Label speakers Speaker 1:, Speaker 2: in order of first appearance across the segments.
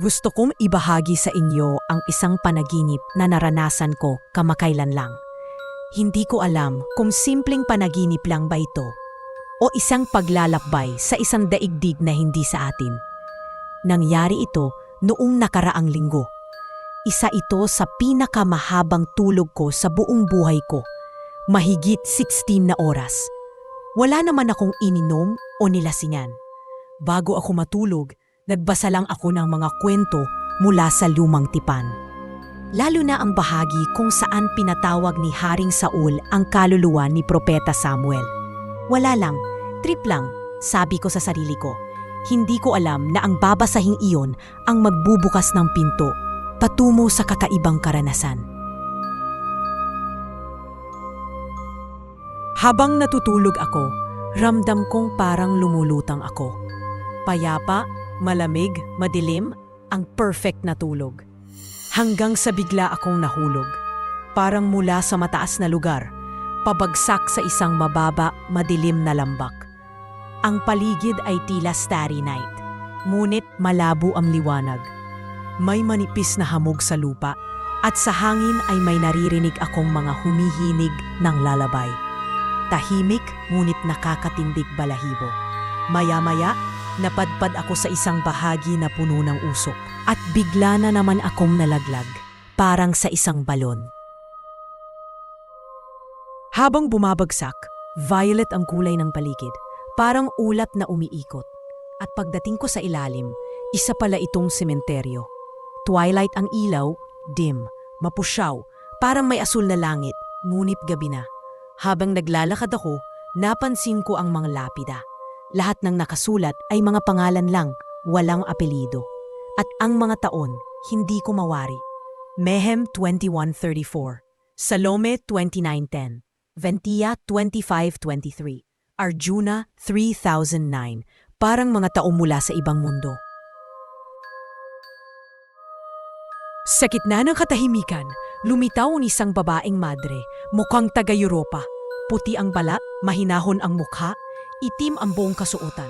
Speaker 1: Gusto kong ibahagi sa inyo ang isang panaginip na naranasan ko kamakailan lang. Hindi ko alam kung simpleng panaginip lang ba ito o isang paglalakbay sa isang daigdig na hindi sa atin. Nangyari ito noong nakaraang linggo. Isa ito sa pinakamahabang tulog ko sa buong buhay ko. Mahigit 16 na oras. Wala naman akong ininom o nilasingan. Bago ako matulog, nagbasa lang ako ng mga kwento mula sa lumang tipan. Lalo na ang bahagi kung saan pinatawag ni Haring Saul ang kaluluwa ni Propeta Samuel. Wala lang, trip lang, sabi ko sa sarili ko. Hindi ko alam na ang babasahing iyon ang magbubukas ng pinto patungo sa kakaibang karanasan. Habang natutulog ako, ramdam kong parang lumulutang ako. Payapa, malamig, madilim, ang perfect na tulog. Hanggang sa bigla akong nahulog. Parang mula sa mataas na lugar, pabagsak sa isang mababa, madilim na lambak. Ang paligid ay tila starry night, ngunit malabo ang liwanag. May manipis na hamog sa lupa at sa hangin ay may naririnig akong mga humihinig ng lalabay. Tahimik ngunit nakakatindig balahibo. Maya-maya, napadpad ako sa isang bahagi na puno ng usok at bigla na naman akong nalaglag, parang sa isang balon. Habang bumabagsak, violet ang kulay ng paligid, parang ulat na umiikot. At pagdating ko sa ilalim, isa pala itong sementeryo. Twilight ang ilaw, dim, mapusyaw, parang may asul na langit, ngunit gabi na. Habang naglalakad ako, napansin ko ang mga lapida. Lahat ng nakasulat ay mga pangalan lang, walang apelido. At ang mga taon, hindi ko mawari. Mehem 2134, Salome 2910, Ventia 2523, Arjuna 3009, parang mga taong mula sa ibang mundo. Sa gitna ng katahimikan, lumitaw ang isang babaeng madre, mukhang taga-Europa. Puti ang balat, mahinahon ang mukha, itim ang buong kasuotan.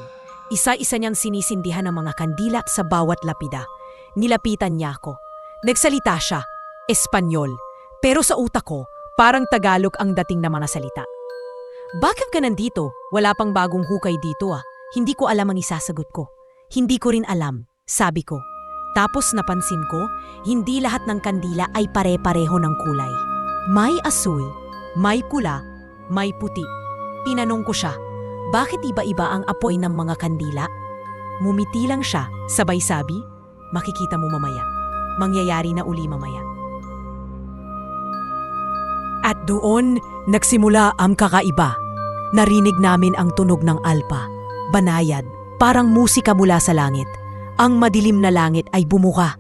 Speaker 1: Isa-isa niyang sinisindihan ang mga kandila sa bawat lapida. Nilapitan niya ako. Nagsalita siya, Espanyol. Pero sa utak ko, parang Tagalog ang dating na mga salita. Bakit ka nandito? Wala pang bagong hukay dito ah. Hindi ko alam ang isasagot ko. Hindi ko rin alam, sabi ko. Tapos napansin ko, hindi lahat ng kandila ay pare-pareho ng kulay. May asul, may pula, may puti. Tinanong ko siya, bakit iba-iba ang apoy ng mga kandila? Mumiti lang siya, sabay sabi, makikita mo mamaya. Mangyayari na uli mamaya. At doon, nagsimula ang kakaiba. Narinig namin ang tunog ng alpa, banayad, parang musika mula sa langit. Ang madilim na langit ay bumuka,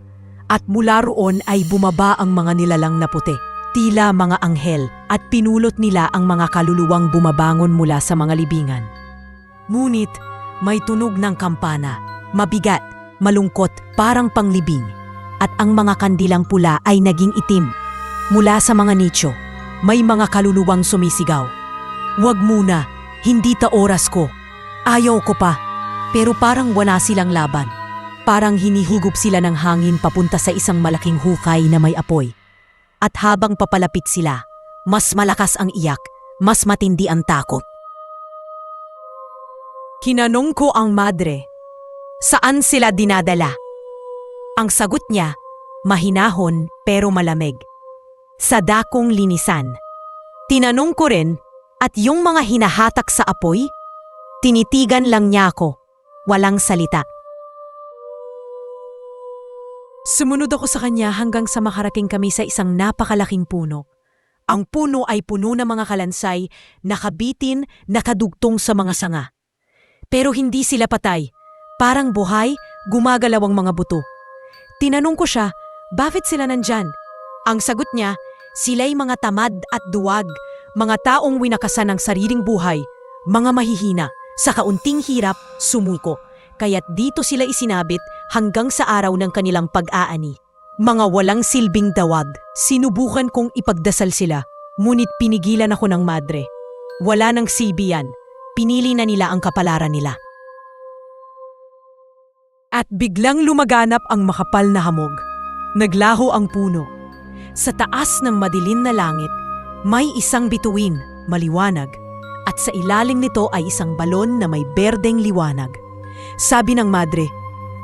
Speaker 1: at mula roon ay bumaba ang mga nilalang na puti. Tila mga anghel at pinulot nila ang mga kaluluwang bumabangon mula sa mga libingan. Ngunit may tunog ng kampana, mabigat, malungkot, parang panglibing. At ang mga kandilang pula ay naging itim. Mula sa mga nicho, may mga kaluluwang sumisigaw. Huwag muna, hindi ta oras ko. Ayaw ko pa. Pero parang wala silang laban. Parang hinihigop sila ng hangin papunta sa isang malaking hukay na may apoy. At habang papalapit sila, mas malakas ang iyak, mas matindi ang takot. Kinanong ko ang madre, saan sila dinadala? Ang sagot niya, mahinahon pero malamig. Sa dakong linisan. Tinanong ko rin, at yung mga hinahatak sa apoy? Tinitigan lang niya ako, walang salita. Sumunod ako sa kanya hanggang sa makarating kami sa isang napakalaking puno. Ang puno ay puno ng mga kalansay, nakabitin, nakadugtong sa mga sanga. Pero hindi sila patay. Parang buhay, gumagalaw ang mga buto. Tinanong ko siya, bakit sila nandyan? Ang sagot niya, sila'y mga tamad at duwag, mga taong winakasan ng sariling buhay, mga mahihina, sa kaunting hirap, sumuko. Kaya't dito sila isinabit hanggang sa araw ng kanilang pag-aani. Mga walang silbing dawag, sinubukan kong ipagdasal sila, ngunit pinigilan ako ng madre. Wala nang silbi yan, pinili na nila ang kapalaran nila. At biglang lumaganap ang makapal na hamog. Naglaho ang puno. Sa taas ng madilim na langit, may isang bituin, maliwanag, at sa ilalim nito ay isang balon na may berdeng liwanag. Sabi ng madre,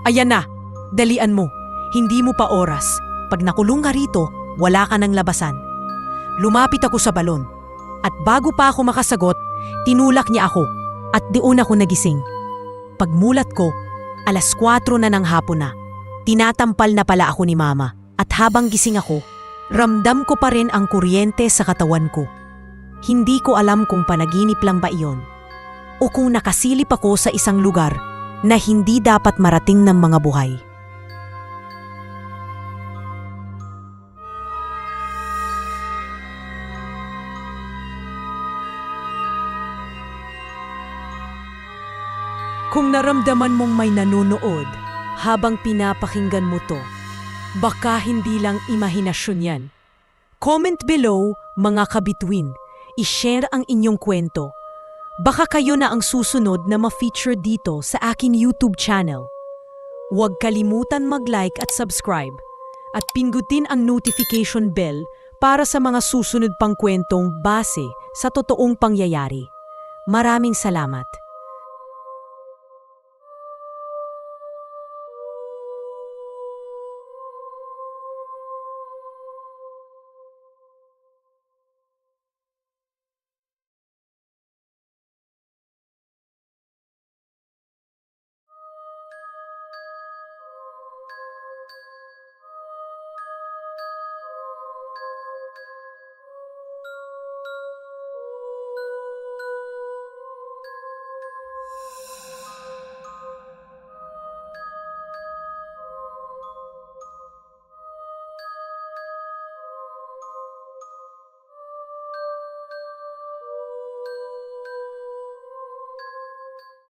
Speaker 1: Ayan na, dalian mo, hindi mo pa oras. Pag nakulong ka rito, wala ka ng labasan. Lumapit ako sa balon, at bago pa ako makasagot, tinulak niya ako, at diun ako nagising. Pagmulat ko, alas 4 na ng hapon na. Tinatampal na pala ako ni mama, at habang gising ako, ramdam ko pa rin ang kuryente sa katawan ko. Hindi ko alam kung panaginip lang ba iyon o kung nakasilip ako sa isang lugar na hindi dapat marating ng mga buhay. Kung naramdaman mong may nanonood habang pinapakinggan mo to, baka hindi lang imahinasyon yan. Comment below, mga kabituin. I-share ang inyong kwento. Baka kayo na ang susunod na ma-feature dito sa akin YouTube channel. Huwag kalimutan mag-like at subscribe. At pingutin ang notification bell para sa mga susunod pang kwentong base sa totoong pangyayari. Maraming salamat.